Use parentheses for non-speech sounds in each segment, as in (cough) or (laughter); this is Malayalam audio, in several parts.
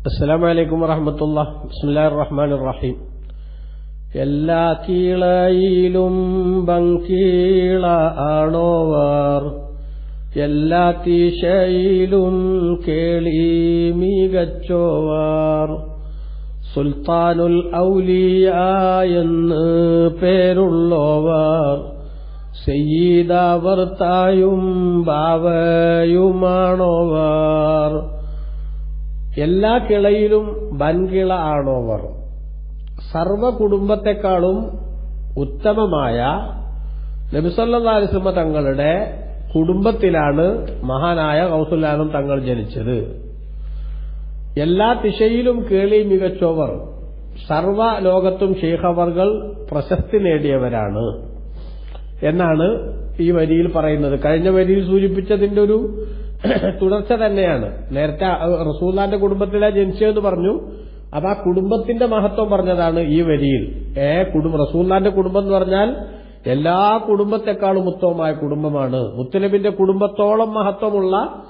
അസ്സലാമു അലൈക്കും വറഹമത്തുള്ള. ബിസ്മില്ലാഹിർ റഹ്മാനിർ റഹീം എല്ലാ കീളയിലും ബങ്കീള ആണോവർ. എല്ലാ തീശയിലും കേളി മികച്ചോവർ. സുൽത്താനുൽ ഔലിയ എന്ന് പേരുള്ളോവർ. സെയ്യീദാവർത്തായും ബാവയുമാണോവർ. എല്ലാ കിളയിലും വൻകിള ആണോവർ. സർവ കുടുംബത്തെക്കാളും ഉത്തമമായ നബിസല്ലാസിമ തങ്ങളുടെ കുടുംബത്തിലാണ് മഹാനായ കൗസുല്ലാനും തങ്ങൾ ജനിച്ചത്. എല്ലാ ദിശയിലും കേളി മികച്ചവർ സർവ ലോകത്തും ഷെയ്ഖവർകൾ പ്രശസ്തി നേടിയവരാണ്. എന്നാണ് ഈ വരിയിൽ പറയുന്നത്. കഴിഞ്ഞ വരിയിൽ സൂചിപ്പിച്ചതിന്റെ ഒരു (coughs) തുടർച്ച തന്നെയാണ്. നേരത്തെ റസൂല്ലാന്റെ കുടുംബത്തിലെ ജനിച്ചതെന്ന് പറഞ്ഞു. അപ്പൊ ആ കുടുംബത്തിന്റെ മഹത്വം പറഞ്ഞതാണ് ഈ വരിയിൽ. ഏ കുടുംബ റസൂല്ലാന്റെ കുടുംബം എന്ന് പറഞ്ഞാൽ എല്ലാ കുടുംബത്തെക്കാളും ഉത്തമമായ കുടുംബമാണ്. മുത്തലബിന്റെ കുടുംബത്തോളം മഹത്വമുള്ള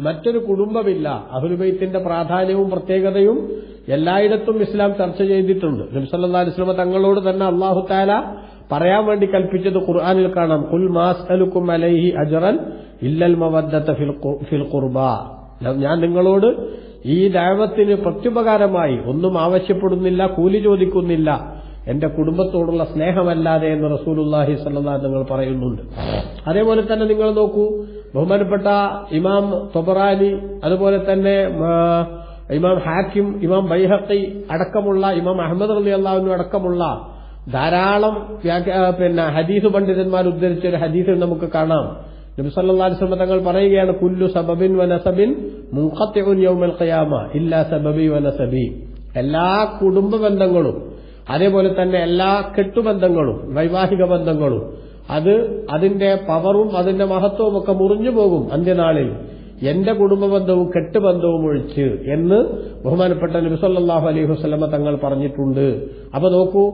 മറ്റൊരു കുടുംബമില്ല. അഹുൽബൈത്തിന്റെ പ്രാധാന്യവും പ്രത്യേകതയും എല്ലായിടത്തും ഇസ്ലാം ചർച്ച ചെയ്തിട്ടുണ്ട്. നബ്സല്ലാ അലിസ്ലമ തങ്ങളോട് തന്നെ അള്ളാഹു താല പറയാൻ വേണ്ടി കൽപ്പിച്ചത് ഖുർആാനിൽ കാണാം. കുൽ മാസ് അലുക്കും അലൈഹി അജറൻ ഇല്ലൽ മവദ്ദത്ത ഫിൽ ഖുർബ. ഞാൻ നിങ്ങളോട് ഈ ദൈവത്തിന് പ്രത്യുപകാരമായി ഒന്നും ആവശ്യപ്പെടുന്നില്ല കൂലി ചോദിക്കുന്നില്ല. എന്റെ കുടുംബത്തോടുള്ള സ്നേഹമല്ലാതെ എന്ന് റസൂലുല്ലാഹി സല്ലാ നിങ്ങൾ പറയുന്നുണ്ട്. അതേപോലെ തന്നെ നിങ്ങൾ നോക്കൂ ബഹുമാനപ്പെട്ട ഇമാം തൊബറാലി അതുപോലെ തന്നെ ഇമാം ഹാക്കിം ഇമാം ബൈഹത്തി അടക്കമുള്ള ഇമാം അഹമ്മദ് അലി അള്ളാഹുവിനും അടക്കമുള്ള ധാരാളം പിന്നെ ഹദീസ് പണ്ഡിതന്മാർ ഉദ്ധരിച്ച ഒരു ഹദീസിൽ നമുക്ക് കാണാം. നബി സല്ലല്ലാഹു അലൈഹി വസല്ലം തങ്ങൾ പറയുകയാണ് കുല്ലു സബബിൻ വനസബിൻ ഖിയാമ ഇല്ലാ സബബി വനസബി എല്ലാ കുടുംബ ബന്ധങ്ങളും അതേപോലെ തന്നെ എല്ലാ കെട്ടുബന്ധങ്ങളും വൈവാഹിക ബന്ധങ്ങളും അത് അതിന്റെ പവറും അതിന്റെ മഹത്വവും ഒക്കെ മുറിഞ്ഞു പോകും അന്ത്യനാളിൽ. എന്റെ കുടുംബബന്ധവും കെട്ടുബന്ധവും ഒഴിച്ച് എന്ന് ബഹുമാനപ്പെട്ട നബിസല്ലാഹു അലൈഹി വസ്ലമ തങ്ങൾ പറഞ്ഞിട്ടുണ്ട്. അപ്പൊ നോക്കൂ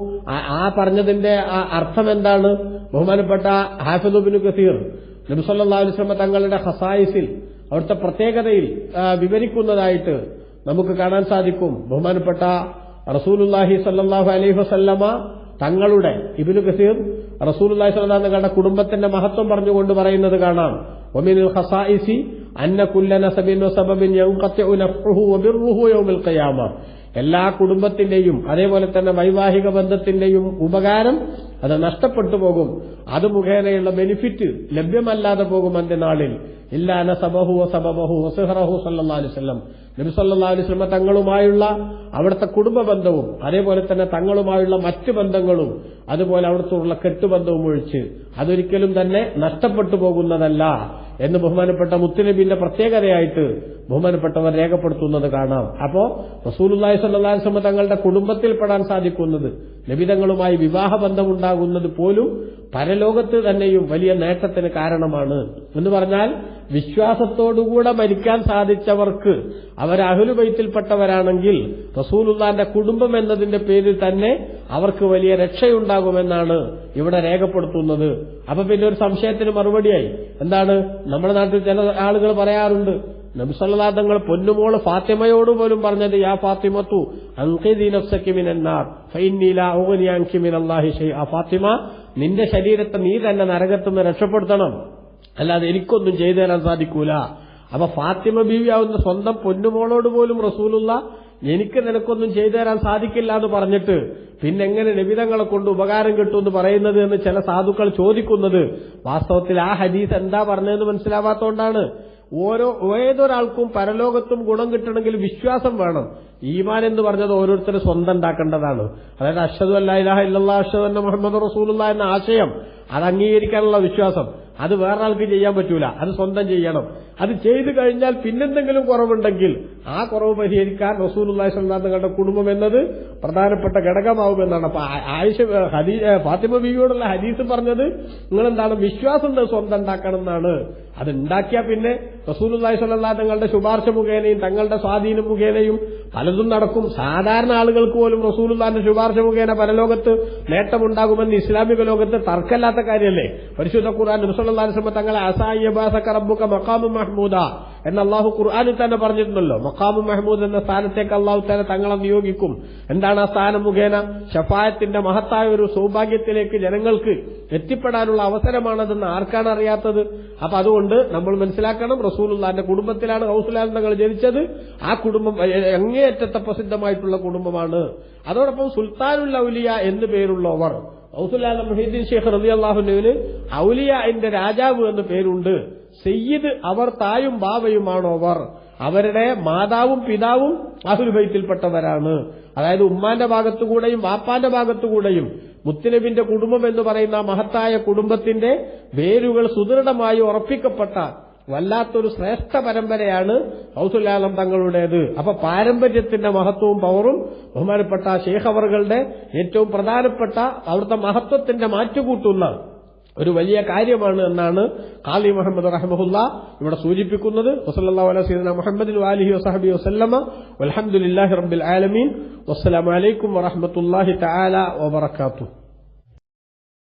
ആ പറഞ്ഞതിന്റെ അർത്ഥം എന്താണ്? ബഹുമാനപ്പെട്ട ഹാഫിദുബിന് കസീർ അലൈഹി അലുസ്ലമ തങ്ങളുടെ ഹസായിസിൽ അവിടുത്തെ പ്രത്യേകതയിൽ വിവരിക്കുന്നതായിട്ട് നമുക്ക് കാണാൻ സാധിക്കും. ബഹുമാനപ്പെട്ട റസൂലുല്ലാഹി സല്ലാഹു അലൈഹി വസല്ലമ തങ്ങളുടെ ഇബിനു കസീർ റസൂലുല്ലാഹി സ്വല്ലാ തങ്ങളുടെ കുടുംബത്തിന്റെ മഹത്വം പറഞ്ഞുകൊണ്ട് പറയുന്നത് കാണാം. ഒമിനുൽ ഹസായിസി അന്ന കുല്ല നസബിൻ സബബിൻ യൗമിൽ ഖിയാമ എല്ലാ കുടുംബത്തിന്റെയും അതേപോലെ തന്നെ വൈവാഹിക ബന്ധത്തിന്റെയും ഉപകാരം അത് നഷ്ടപ്പെട്ടു പോകും. അത് മുഖേനയുള്ള ബെനിഫിറ്റ് ലഭ്യമല്ലാതെ പോകും അന്റെ അന്ത്യനാളിൽ. ഇല്ലാന സബഹു സബബഹു വസുഹറഹു സല്ലാ അലിസ്ലം നബി സല്ലാ അലിസ്ലമ തങ്ങളുമായുള്ള അവിടുത്തെ കുടുംബ ബന്ധവും അതേപോലെ തന്നെ തങ്ങളുമായുള്ള മറ്റ് ബന്ധങ്ങളും അതുപോലെ അവിടുത്തുള്ള കെട്ടുബന്ധവും ഒഴിച്ച് അതൊരിക്കലും തന്നെ നഷ്ടപ്പെട്ടു പോകുന്നതല്ല എന്ന് ബഹുമാനപ്പെട്ട മുത്തുനബിന്റെ പ്രത്യേകതയായിട്ട് ബഹുമാനപ്പെട്ടവർ രേഖപ്പെടുത്തുന്നത് കാണാം. അപ്പോ റസൂലുല്ലാഹി സ്വല്ലാസ്ലമ തങ്ങളുടെ കുടുംബത്തിൽ കുടുംബത്തിൽപ്പെടാൻ സാധിക്കുന്നത് വിവാഹ വിവാഹബന്ധമുണ്ടാകുന്നത് പോലും പരലോകത്ത് തന്നെയും വലിയ നേട്ടത്തിന് കാരണമാണ്. എന്ന് പറഞ്ഞാൽ വിശ്വാസത്തോടുകൂടെ മരിക്കാൻ സാധിച്ചവർക്ക് അവർ അഹുലുബൈത്തിൽപ്പെട്ടവരാണെങ്കിൽ റസൂലുല്ലാന്റെ കുടുംബം എന്നതിന്റെ പേരിൽ തന്നെ അവർക്ക് വലിയ രക്ഷയുണ്ടാകുമെന്നാണ് ഇവിടെ രേഖപ്പെടുത്തുന്നത്. അപ്പൊ പിന്നെ ഒരു സംശയത്തിന് മറുപടിയായി. എന്താണ്? നമ്മുടെ നാട്ടിൽ ചില ആളുകൾ പറയാറുണ്ട് നബിസല്ലാ തങ്ങൾ പൊന്നുമോൾ ഫാത്തിമയോട് പോലും പറഞ്ഞത് യാ ഫാത്തിമത്തു ഫാത്തിമ നിന്റെ ശരീരത്തെ നീ തന്നെ നരകത്തുനിന്ന് രക്ഷപ്പെടുത്തണം. അല്ലാതെ എനിക്കൊന്നും ചെയ്തു തരാൻ സാധിക്കൂല. അപ്പൊ ഫാത്തിമ ബീവിയാവുന്ന സ്വന്തം പൊന്നുമോളോട് പോലും റസൂലുള്ള എനിക്ക് നിനക്കൊന്നും ചെയ്തു തരാൻ സാധിക്കില്ല എന്ന് പറഞ്ഞിട്ട് പിന്നെ എങ്ങനെ നിബിതങ്ങളെ കൊണ്ട് ഉപകാരം കിട്ടുമെന്ന് പറയുന്നത് എന്ന് ചില സാധുക്കൾ ചോദിക്കുന്നത്. വാസ്തവത്തിൽ ആ ഹദീസ് എന്താ പറഞ്ഞതെന്ന് മനസ്സിലാവാത്തോണ്ടാണ്. ഓരോ ഏതൊരാൾക്കും പരലോകത്തും ഗുണം കിട്ടണമെങ്കിൽ വിശ്വാസം വേണം. ഈമാൻ എന്ന് പറഞ്ഞത് ഓരോരുത്തരും സ്വന്തം ഉണ്ടാക്കേണ്ടതാണ്. അതായത് അഷദ് അല്ലാ ഇല്ലാ അഷദ് മുഹമ്മദ് റസൂലുള്ള എന്ന ആശയം അത് അംഗീകരിക്കാനുള്ള വിശ്വാസം. അത് വേറൊരാൾക്ക് ചെയ്യാൻ പറ്റൂല. അത് സ്വന്തം ചെയ്യണം. അത് ചെയ്തു കഴിഞ്ഞാൽ പിന്നെന്തെങ്കിലും കുറവുണ്ടെങ്കിൽ ആ കുറവ് പരിഹരിക്കാൻ റസൂലുല്ലാഹി സ്വല്ലാ കുടുംബം എന്നത് പ്രധാനപ്പെട്ട ഘടകമാവുമെന്നാണ്. അപ്പൊ ആയിഷ ഹദീ ഫാത്തിമ ബിയോടുള്ള ഹദീസ് പറഞ്ഞത് നിങ്ങൾ എന്താണ് വിശ്വാസം സ്വന്തം ഉണ്ടാക്കണം എന്നാണ് അത് ഉണ്ടാക്കിയാൽ പിന്നെ റസൂലുല്ലാഹി സ്വല്ലാ തങ്ങളുടെ ശുപാർശ മുഖേനയും തങ്ങളുടെ സ്വാധീനം മുഖേനയും പലതും നടക്കും. സാധാരണ ആളുകൾക്ക് പോലും റസൂലുല്ലാന്റെ ശുപാർശ മുഖേന പരലോകത്ത് നേട്ടമുണ്ടാകുമെന്ന് ഇസ്ലാമിക ലോകത്ത് തർക്കമില്ലാത്ത കാര്യമല്ലേ? പരിശുദ്ധ ഖുർആൻ നബിസല്ലാസ്ലമ തങ്ങളെ അസായിബാസക്ക റബ്ബുക മക്കാമു മഹ്മൂദ. എന്ന് അള്ളാഹു ഖുർആാനിൽ തന്നെ പറഞ്ഞിട്ടുണ്ടല്ലോ. മക്കാമു മെഹ്മൂദ് എന്ന സ്ഥാനത്തേക്ക് അള്ളാഹു തന്നെ തങ്ങളെ നിയോഗിക്കും. എന്താണ് ആ സ്ഥാനം മുഖേന? ഷഫായത്തിന്റെ മഹത്തായ ഒരു സൗഭാഗ്യത്തിലേക്ക് ജനങ്ങൾക്ക് എത്തിപ്പെടാനുള്ള അവസരമാണതെന്ന് ആർക്കാണ് അറിയാത്തത്? അപ്പൊ അതുകൊണ്ട് നമ്മൾ മനസ്സിലാക്കണം റസൂലുള്ളാന്റെ കുടുംബത്തിലാണ് ഹൗസുലാൽ തങ്ങൾ ജനിച്ചത്. ആ കുടുംബം അങ്ങേയറ്റത്തെ പ്രസിദ്ധമായിട്ടുള്ള കുടുംബമാണ്. അതോടൊപ്പം സുൽത്താനുൽ ഔലിയ എന്ന് പേരുള്ളവർ ഔസുല്ലാല മുഹീദ്ദീൻ ഷേഖ് റബി അള്ളാഹുനുവിന് ഔലിയ എന്റെ രാജാവ് എന്ന് പേരുണ്ട്. സയ്യിദ് അവർ തായും ബാവയുമാണോവർ അവരുടെ മാതാവും പിതാവും അഹുൽബൈത്തിൽപ്പെട്ടവരാണ് അതായത് ഉമ്മാന്റെ ഭാഗത്തുകൂടെയും വാപ്പാന്റെ ഭാഗത്തുകൂടെയും മുത്തുനബിന്റെ കുടുംബം എന്ന് പറയുന്ന മഹത്തായ കുടുംബത്തിന്റെ വേരുകൾ സുദൃഢമായി ഉറപ്പിക്കപ്പെട്ട വല്ലാത്തൊരു ശ്രേഷ്ഠ പരമ്പരയാണ് ഹൗസുലാലം തങ്ങളുടേത്. അപ്പൊ പാരമ്പര്യത്തിന്റെ മഹത്വവും പവറും ബഹുമാനപ്പെട്ട ഷേഖ് അവറുകളുടെ ഏറ്റവും പ്രധാനപ്പെട്ട അവിടുത്തെ മഹത്വത്തിന്റെ മാറ്റുകൂട്ടുന്ന ഒരു വലിയ കാര്യമാണ് എന്നാണ് ഖാലി മുഹമ്മദ് റഹമുല്ല ഇവിടെ സൂചിപ്പിക്കുന്നത്. വസല്ലാ അലൈഹി സയ്യിദന മുഹമ്മദിൻ വാലിഹി വസഹബി വസല്ലമ. വൽഹംദുലില്ലാഹി റബ്ബിൽ ആലമീൻ. വസ്സലാമലൈക്കും വറഹ്മത്തുള്ളാഹി തആല വബറകാതുഹു.